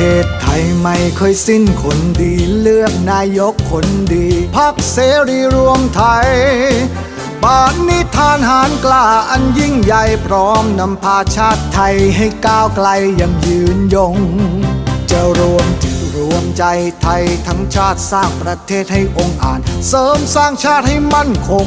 ทศไทยไม่เคยสิ้นคนดีเลือกนายกคนดีพักเสรีรวมไทยปานนิทานหารกล้าอันยิ่งใหญ่พร้อมนำพาชาติไทยให้ก้าวไกลยังยืนยง จะรวมจิตรวมใจไทยทั้งชาติสร้างประเทศให้องค์อ่าจเสริมสร้างชาติให้มั่นคง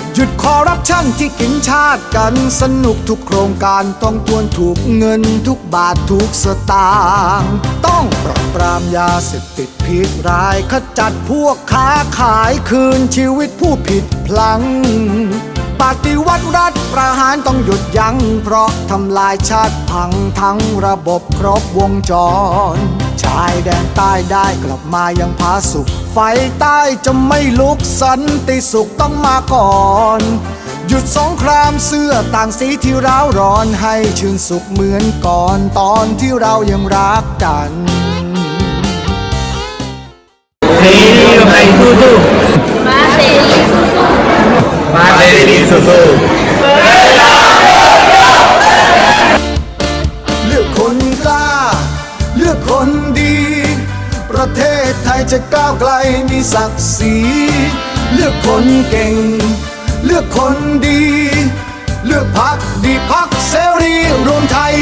หยุดคอรับชันที่กินชาติกันสนุกทุกโครงการต้องทวนถูกเงินทุกบาททุกสตางค์ต้องปราบปรามยาเสพติดพิษร้ายขจัดพวกค้าขายคืนชีวิตผู้ผิดพลัง รัฐประหารต้องหยุดยัง้งเพราะทำลายชาติพังทั้งระบบครบวงจร ชายแดนใต้ได้กลับมายังผาสุข ไฟใต้จะไม่ลุกสันติสุขต้องมาก่อนหยุดสงครามเสื้อต่างสีที่ร้าวร้อนให้ชื่นสุขเหมือนก่อนตอนที่เรายังรักกันเสรีกับไทยสู้มาเสรีสู้ๆมาเสรีสู้เดี ประเทศไทยจะก้าวไกลมีศักดิ์ศรีเลือกคนเก่ง เลือกคนดี เลือกพักดีพักเสรีรวมไทย